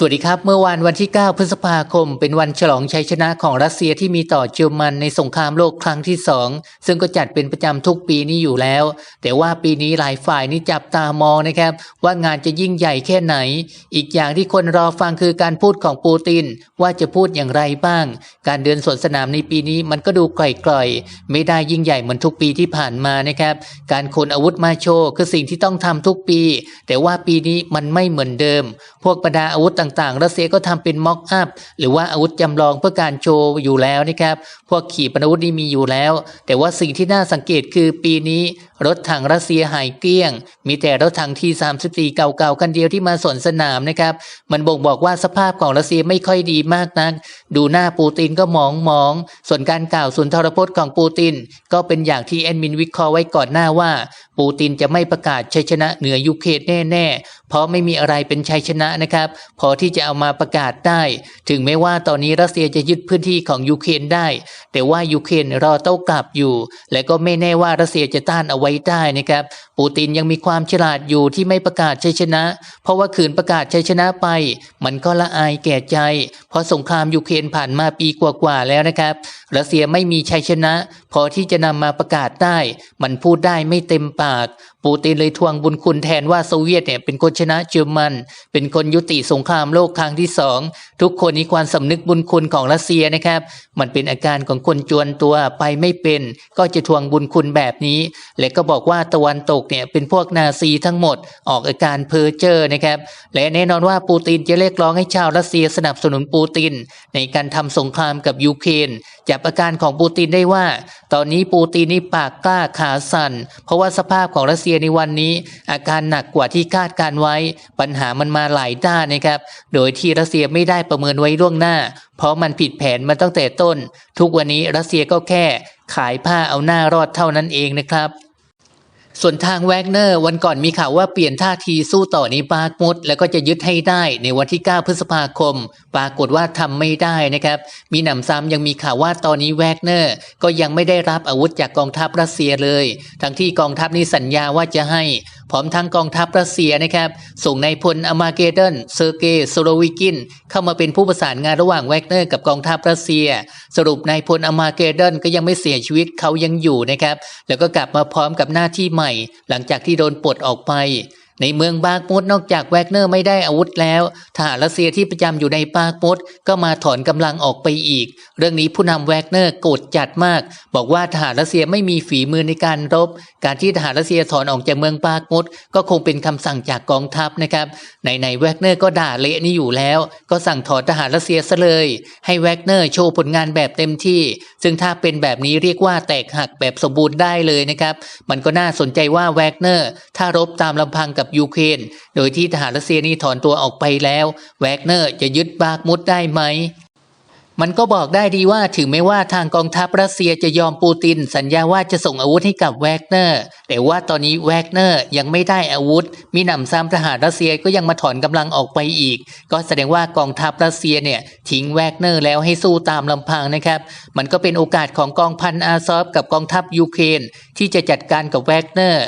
สวัสดีครับ เมื่อวันวันที่ 9 พฤษภาคม เป็นวันฉลองชัยชนะของรัสเซียที่มีต่อเยอรมันในสงครามโลกครั้งที่ 2 ซึ่งก็จัดเป็นประจำทุกปีนี้อยู่แล้ว แต่ว่าปีนี้หลายฝ่ายนี่จับตามองนะครับ ว่างานจะยิ่งใหญ่แค่ไหน อีกอย่างที่คนรอฟังคือการพูดของปูติน ว่าจะพูดอย่างไรบ้าง การเดินสวนสนามในปีนี้มันก็ดูไกลๆไม่ได้ยิ่งใหญ่เหมือนทุกปีที่ผ่านมานะครับ การขนอาวุธมาโชว์คือสิ่งที่ต้องทำทุกปี แต่ว่าปีนี้มันไม่เหมือนเดิม พวกบรรดาอาวุธต่างๆ รัสเซียก็ทำเป็นม็อกอัพหรือว่าอาวุธจำลองเพื่อการโชว์อยู่แล้วนะครับ พวกขีปนาวุธนี่มีอยู่แล้ว แต่ว่าสิ่งที่น่าสังเกตคือปีนี้ รถถังรัสเซียหายเกลี้ยง มีแต่รถถังที34เก่าๆคันเดียวที่มาสนสนามนะครับ มันบ่งบอกว่าสภาพของรัสเซียไม่ค่อยดีมากนัก ดูหน้าปูตินก็มองมองๆส่วนการกล่าวสุนทรพจน์ของปูติน ก็เป็นอย่างที่แอดมินวิเคราะห์ไว้ก่อนหน้าว่า ปูตินจะไม่ประกาศชัยชนะเหนือยูเครนแน่ๆ เพราะไม่มีอะไรเป็นชัยชนะนะครับ พอที่จะเอามาประกาศได้ ถึงแม้ว่าตอนนี้รัสเซียจะยึดพื้นที่ของยูเครนได้ แต่ว่ายูเครนรอโต้กลับอยู่ และก็ไม่แน่ว่ารัสเซียจะต้านเอาไว้ได้นะครับ ปูตินยังมีความฉลาดอยู่ที่ไม่ประกาศชัยชนะ เพราะว่าขืนประกาศชัยชนะไป มันก็ละอายแก่ใจเพราะสงครามยูเครนผ่านมาปีกว่าๆแล้วนะครับรัสเซียไม่มีชัยชนะ พอที่จะนำมาประกาศได้ มันพูดได้ไม่เต็มปาก ปูตินเลยทวงบุญคุณแทนว่าโซเวียตเนี่ยเป็นคนชนะเยอรมัน เป็นคนยุติสงครามโลกครั้งที่สองทุกคนมีความสำนึกบุญคุณของรัสเซียนะครับ มันเป็นอาการของคนจวนตัวไปไม่เป็น ก็จะทวงบุญคุณแบบนี้ และก็บอกว่าตะวันตกเนี่ยเป็นพวกนาซีทั้งหมดออกอาการเพ้อเจ้อนะครับ และแน่นอนว่าปูตินจะเรียกร้องให้ชาวรัสเซียสนับสนุนปูติน ในการทำสงครามกับยูเครนจับอาการของปูตินได้ว่า ตอนนี้ปูตินนี่ปากกล้าขาสั่น เพราะว่าสภาพของรัสเซียในวันนี้ อาการหนักกว่าที่คาดการไว้ ปัญหามันมาหลายด้านนะครับ โดยที่รัสเซียไม่ได้ประเมินไว้ล่วงหน้า เพราะมันผิดแผนมาตั้งแต่ต้น ทุกวันนี้รัสเซียก็แค่ขายผ้าเอาหน้ารอดเท่านั้นเองนะครับ ส่วนทางแวกเนอร์วันก่อนมีข่าวว่าเปลี่ยนท่าทีสู้ต่อในปาร์กมุดแล้วก็จะยึดให้ได้ในวันที่ 9 พฤษภาคม ปรากฏว่าทำไม่ได้นะครับ มีหนำซ้ำยังมีข่าวว่าตอนนี้แวกเนอร์ก็ยังไม่ได้รับอาวุธจากกองทัพรัสเซียเลย ทั้งที่กองทัพนี้สัญญาว่าจะให้ พร้อมทั้งกองทัพรัสเซียนะครับ ส่งนายพลอมาเกเดนเซอร์เกย์โซโลวิกิน เข้ามาเป็นผู้ประสานงานระหว่างแวกเนอร์กับกองทัพรัสเซีย สรุปนายพลอมาเกเดนก็ยังไม่เสียชีวิตเขายังอยู่นะครับ แล้วก็กลับมาพร้อมกับหน้าที่ใหม่ หลังจากที่โดนปลดออกไป ในเมืองบากมุดนอกจากแวกเนอร์ไม่ได้อาวุธแล้วทหารรัสเซียที่ประจำอยู่ในบากมุดก็มาถอนกำลังออกไปอีก เรื่องนี้ผู้นำแวกเนอร์โกรธจัดมาก บอกว่าทหารรัสเซียไม่มีฝีมือในการรบ การที่ทหารรัสเซียถอนออกจากเมืองบากมุดก็คงเป็นคำสั่งจากกองทัพนะครับในในแวกเนอร์ก็ด่าเละนี่อยู่แล้ว ก็สั่งถอนทหารรัสเซียซะเลย ให้แวกเนอร์โชว์ผลงานแบบเต็มที่ ซึ่งถ้าเป็นแบบนี้เรียกว่าแตกหักแบบสมบูรณ์ได้เลยนะครับมันก็น่าสนใจว่าแวกเนอร์ถ้ารบตามลำพังกับยูเครนโดยที่ทหารรัสเซียนี่ถอนตัวออกไปแล้ว แวกเนอร์จะยึดบากมุดได้ไหมมันก็บอกได้ดีว่าถึงแม้ว่าทางกองทัพรัสเซียจะยอมปูติน สัญญาว่าจะส่งอาวุธให้กับแวกเนอร์ แต่ว่าตอนนี้แวกเนอร์ยังไม่ได้อาวุธ มีหนำซ้ำทหารรัสเซียก็ยังมาถอนกำลังออกไปอีก ก็แสดงว่ากองทัพรัสเซียเนี่ยทิ้งแวกเนอร์แล้วให้สู้ตามลำพังนะครับ มันก็เป็นโอกาสของกองพันอาซอฟกับกองทัพยูเครนที่จะจัดการกับแวกเนอร์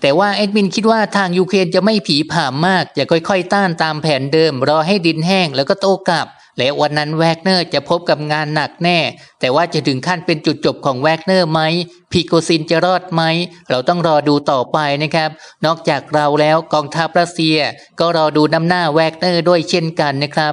แต่ว่าแอดมินคิดว่าทางยูเครนจะไม่ผีผ่ามมาก จะค่อยๆ ต้านตามแผนเดิม รอให้ดินแห้งแล้วก็โต้กลับ และวันนั้นแวกเนอร์จะพบกับงานหนักแน่ แต่ว่าจะถึงขั้นเป็นจุดจบของแวกเนอร์ไหมพีโกซินจะรอดไหม เราต้องรอดูต่อไปนะครับ นอกจากเราแล้วกองทัพรัสเซีย ก็รอดูน้ำหน้าแวกเนอร์ด้วยเช่นกันนะครับ